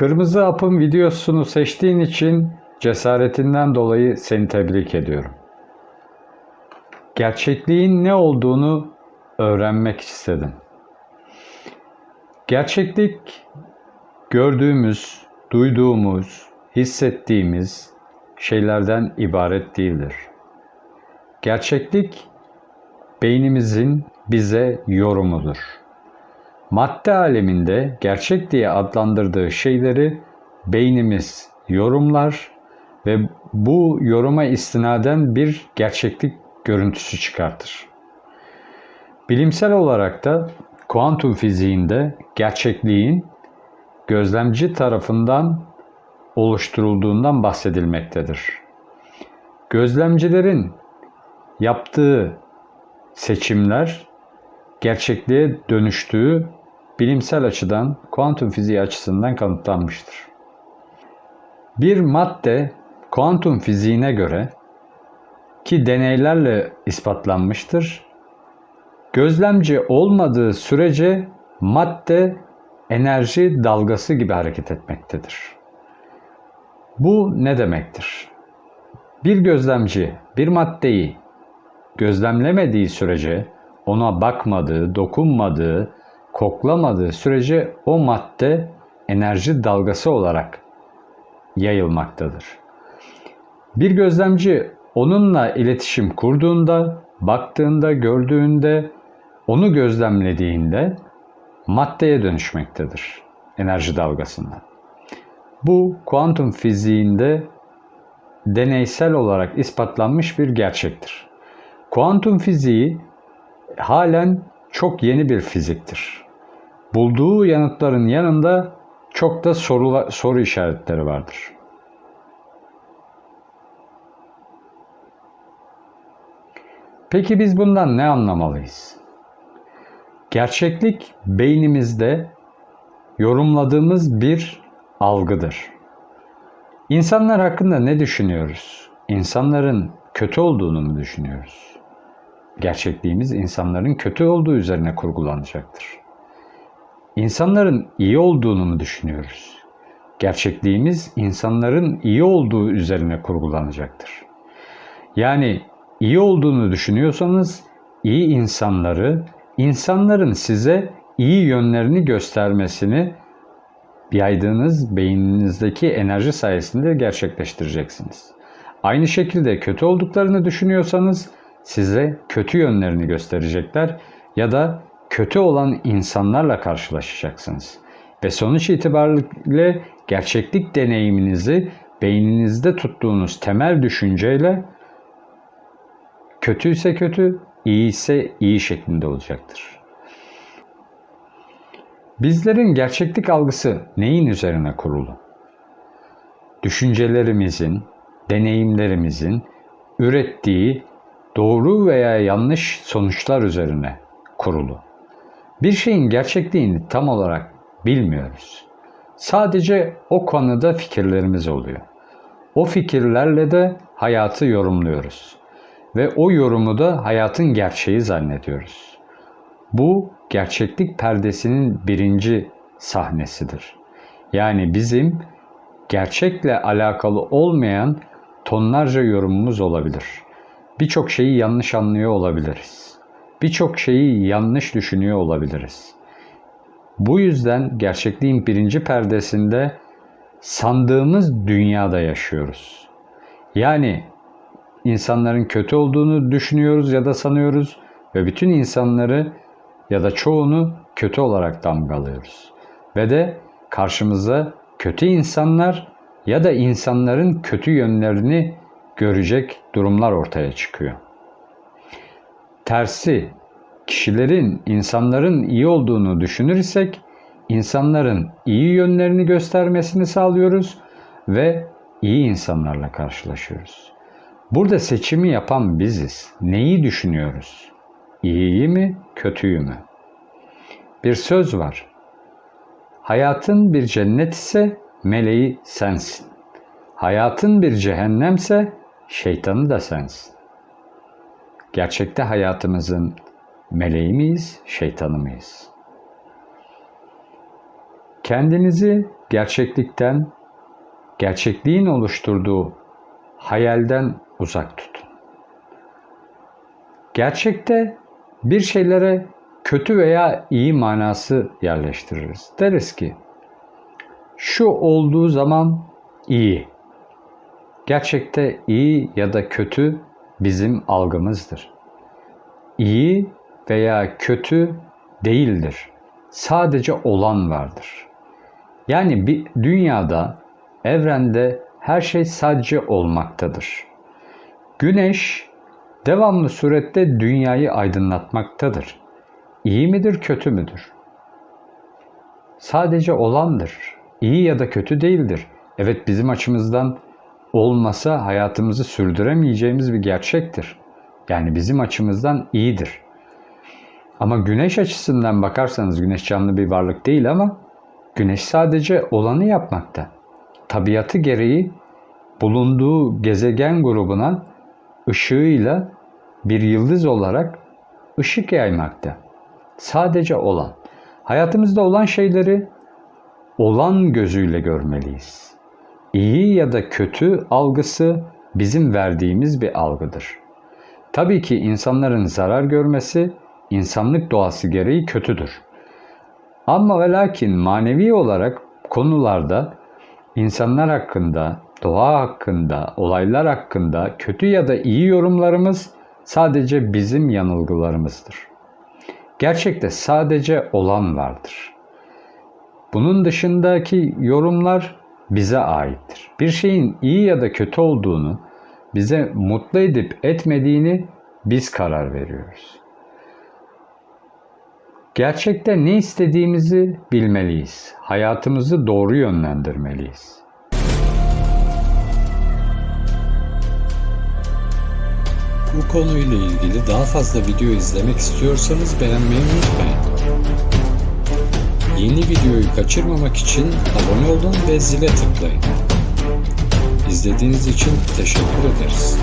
Kırmızı Ap'ın videosunu seçtiğin için cesaretinden dolayı seni tebrik ediyorum. Gerçekliğin ne olduğunu öğrenmek istedim. Gerçeklik gördüğümüz, duyduğumuz, hissettiğimiz şeylerden ibaret değildir. Gerçeklik beynimizin bize yorumudur. Madde aleminde gerçek diye adlandırdığı şeyleri beynimiz yorumlar ve bu yoruma istinaden bir gerçeklik görüntüsü çıkartır. Bilimsel olarak da kuantum fiziğinde gerçekliğin gözlemci tarafından oluşturulduğundan bahsedilmektedir. Gözlemcilerin yaptığı seçimler gerçekliğe dönüştüğü bilimsel açıdan kuantum fiziği açısından kanıtlanmıştır. Bir madde kuantum fiziğine göre ki deneylerle ispatlanmıştır. Gözlemci olmadığı sürece madde enerji dalgası gibi hareket etmektedir. Bu ne demektir? Bir gözlemci bir maddeyi gözlemlemediği sürece, ona bakmadığı, dokunmadığı, koklamadığı sürece o madde enerji dalgası olarak yayılmaktadır. Bir gözlemci onunla iletişim kurduğunda, baktığında, gördüğünde, onu gözlemlediğinde maddeye dönüşmektedir enerji dalgasından. Bu kuantum fiziğinde deneysel olarak ispatlanmış bir gerçektir. Kuantum fiziği halen çok yeni bir fiziktir. Bulduğu yanıtların yanında çok da soru, soru işaretleri vardır. Peki biz bundan ne anlamalıyız? Gerçeklik beynimizde yorumladığımız bir algıdır. İnsanlar hakkında ne düşünüyoruz? İnsanların kötü olduğunu mu düşünüyoruz? Gerçekliğimiz insanların kötü olduğu üzerine kurgulanacaktır. İnsanların iyi olduğunu mu düşünüyoruz? Gerçekliğimiz insanların iyi olduğu üzerine kurgulanacaktır. Yani iyi olduğunu düşünüyorsanız iyi insanları, insanların size iyi yönlerini göstermesini yaydığınız beyninizdeki enerji sayesinde gerçekleştireceksiniz. Aynı şekilde kötü olduklarını düşünüyorsanız size kötü yönlerini gösterecekler ya da kötü olan insanlarla karşılaşacaksınız. Ve sonuç itibariyle gerçeklik deneyiminizi beyninizde tuttuğunuz temel düşünceyle kötüyse kötü, iyi ise iyi şeklinde olacaktır. Bizlerin gerçeklik algısı neyin üzerine kurulu? Düşüncelerimizin, deneyimlerimizin ürettiği doğru veya yanlış sonuçlar üzerine kurulu. Bir şeyin gerçekliğini tam olarak bilmiyoruz. Sadece o konuda fikirlerimiz oluyor. O fikirlerle de hayatı yorumluyoruz ve o yorumu da hayatın gerçeği zannediyoruz. Bu gerçeklik perdesinin birinci sahnesidir. Yani bizim gerçekle alakalı olmayan tonlarca yorumumuz olabilir. Birçok şeyi yanlış anlıyor olabiliriz. Birçok şeyi yanlış düşünüyor olabiliriz. Bu yüzden gerçekliğin birinci perdesinde sandığımız dünyada yaşıyoruz. Yani insanların kötü olduğunu düşünüyoruz ya da sanıyoruz ve bütün insanları ya da çoğunu kötü olarak damgalıyoruz. Ve de karşımıza kötü insanlar ya da insanların kötü yönlerini görecek durumlar ortaya çıkıyor. Tersi, kişilerin, insanların iyi olduğunu düşünürsek, insanların iyi yönlerini göstermesini sağlıyoruz ve iyi insanlarla karşılaşıyoruz. Burada seçimi yapan biziz. Neyi düşünüyoruz? İyiyi mi, kötüyü mü? Bir söz var. Hayatın bir cennet ise meleği sensin. Hayatın bir cehennemse şeytanı da sensin. Gerçekte hayatımızın meleği miyiz, şeytanı mıyız? Kendinizi gerçeklikten, gerçekliğin oluşturduğu hayalden uzak tutun. Gerçekte bir şeylere kötü veya iyi manası yerleştiririz. Deriz ki şu olduğu zaman iyi. Gerçekte iyi ya da kötü bizim algımızdır. İyi veya kötü değildir. Sadece olan vardır. Yani bir dünyada, evrende her şey sadece olmaktadır. Güneş devamlı surette dünyayı aydınlatmaktadır. İyi midir, kötü müdür? Sadece olandır. İyi ya da kötü değildir. Evet bizim açımızdan olmasa hayatımızı sürdüremeyeceğimiz bir gerçektir. Yani bizim açımızdan iyidir. Ama güneş açısından bakarsanız güneş canlı bir varlık değil ama güneş sadece olanı yapmakta. Tabiatı gereği bulunduğu gezegen grubuna ışığıyla bir yıldız olarak ışık yaymakta. Sadece olan. Hayatımızda olan şeyleri olan gözüyle görmeliyiz. İyi ya da kötü algısı bizim verdiğimiz bir algıdır. Tabii ki insanların zarar görmesi insanlık doğası gereği kötüdür. Ama ve lakin manevi olarak konularda insanlar hakkında, doğa hakkında, olaylar hakkında kötü ya da iyi yorumlarımız sadece bizim yanılgılarımızdır. Gerçekte sadece olan vardır. Bunun dışındaki yorumlar bize aittir. Bir şeyin iyi ya da kötü olduğunu, bize mutlu edip etmediğini biz karar veriyoruz. Gerçekte ne istediğimizi bilmeliyiz. Hayatımızı doğru yönlendirmeliyiz. Bu konuyla ilgili daha fazla video izlemek istiyorsanız beğenmeyi unutmayın. Yeni videoyu kaçırmamak için abone olun ve zile tıklayın. İzlediğiniz için teşekkür ederiz.